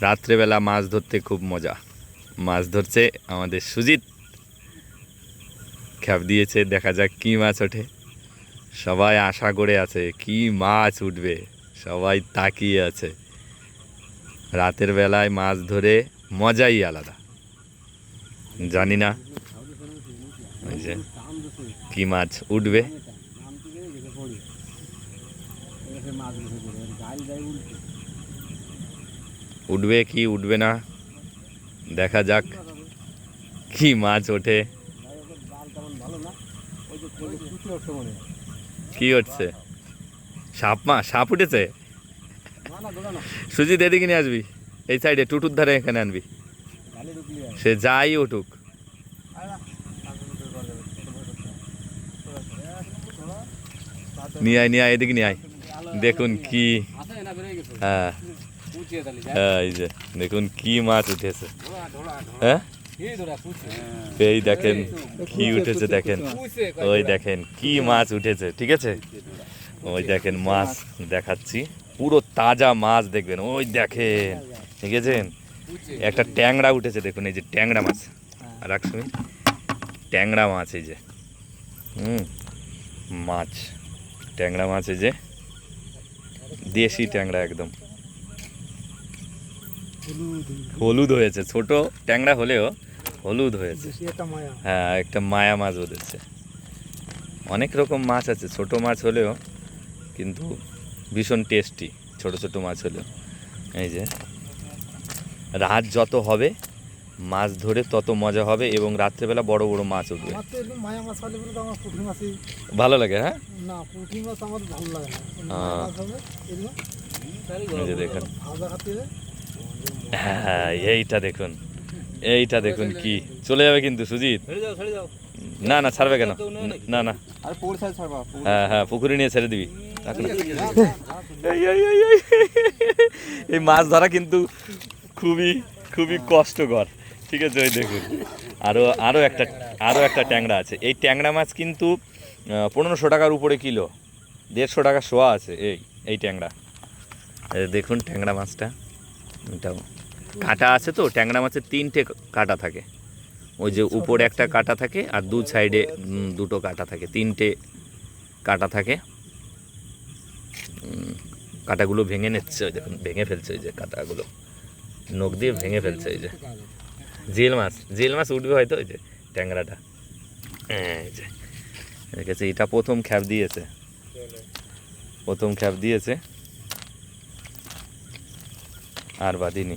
রাত্রেবেলা মাছ ধরতে খুব মজা। মাছ ধরছে আমাদের সুজিত। খ্যাপ দিয়েছে, দেখা যাক কি মাছ ওঠে। সবাই আশা করে আছে, কি মাছ উঠবে। সবাই তাকিয়ে আছে। রাতের বেলায় মাছ ধরে মজাই আলাদা। জানি না। কি মাছ উঠবে? উঠবে কি উঠবে না? দেখা যাক কি মাছ ওঠে। কি উঠছে? সাপ মা, সাপ উঠেছে? সুজিত, এদিকে নিয়ে আসবি। এই সাইডে টুটুর ধারে এখানে আনবি। সে যাই উঠুক। নিয়ে আয় নিয়ে আয়, এদিকে নিয়ে আয়। দেখুন কি হ্যাঁ। এই যে দেখুন কি মাছ উঠেছে। হ্যাঁ? এই দেখেন কি উঠেছে দেখেন। ওই দেখেন কি মাছ উঠেছে ঠিক আছে? ওই দেখেন মাছ দেখাচ্ছি পুরো তাজা মাছ দেখবেন ওই দেখেন ঠিক আছে? একটা ট্যাংরা উঠেছে দেখুন এই যে ট্যাংরা মাছ। শুনি ট্যাংরা মাছ এই যে হুম মাছ ট্যাংরা মাছ এই যে দেশি ট্যাংরা একদম। হলুদ হয়েছে ছোট ট্যাংরা হলেও হলুদ হয়েছে। হ্যাঁ একটা মায়া মাছ উঠেছে অনেক রকম মাছ আছে ছোট মাছ হলেও কিন্তু ভীষণ টেস্টি ছোট ছোট মাছ হলেও। এই যে রাত যত হবে মাছ ধরে তত মজা হবে এবং রাত্রেবেলা বড় বড় মাছ উঠবে। ভালো লাগে হ্যাঁ? দেখুন। হ্যাঁ এইটা দেখুন। এইটা দেখুন কি। চলে যাবে কিন্তু সুজিত। না না ছাড়বে কেন? না না। হ্যাঁ হ্যাঁ পুকুরে নিয়ে ছেড়ে দিবি। এই, মাছ ধরা কিন্তু খুবই খুবই কষ্টকর। ঠিক আছে ওই দেখুন। আরও আরও একটা আরও একটা ট্যাংরা আছে। এই ট্যাংরা মাছ কিন্তু পনেরোশো টাকার উপরে কিলো। দেড়শো টাকা শোয়া আছে এই এই ট্যাংরা। দেখুন ট্যাংরা মাছটা। এটাও কাঁটা আছে তো ট্যাংরা মাছের তিনটে কাঁটা থাকে। ওই যে উপরে একটা কাঁটা থাকে আর দু সাইডে দুটো কাঁটা থাকে তিনটে কাঁটা থাকে। কাঁটাগুলো ভেঙে নিচ্ছে ওই দেখুন ভেঙে ফেলছে ওই যে কাঁটাগুলো। নখ দিয়ে ভেঙে ফেলছে ওই যে। জিল মাছ জিল মাছ উঠবে হয়তো ওই যে ট্যাংরাটা। হ্যাঁ, যে এটা প্রথম খ্যাপ দিয়েছে। প্রথম খ্যাপ দিয়েছে। আর বাদিনি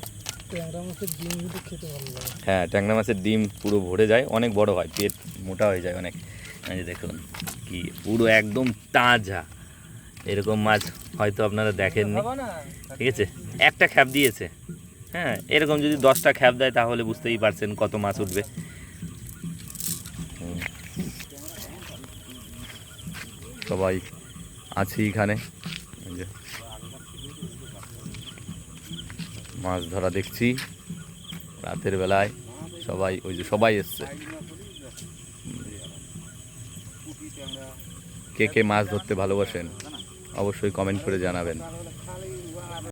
হ্যাঁ ট্যাংরা মাছের ডিম পুরো ভরে যায় অনেক বড় হয় পেট মোটা হয়ে যায় অনেক। দেখুন কি পুরো একদম তাজা। এরকম মাছ হয়তো আপনারা দেখেননি। ঠিক আছে? একটা খ্যাপ দিয়েছে। হ্যাঁ এরকম যদি দশটা খ্যাপ দেয় তাহলে বুঝতেই পারছেন কত মাছ উঠবে। সবাই আছি এখানে এই যে মাছ ধরা দেখছি। রাতের বেলায় সবাই, ওই যে সবাই এসছে। কে কে মাছ ধরতে ভালোবাসেন, অবশ্যই কমেন্ট করে জানাবেন।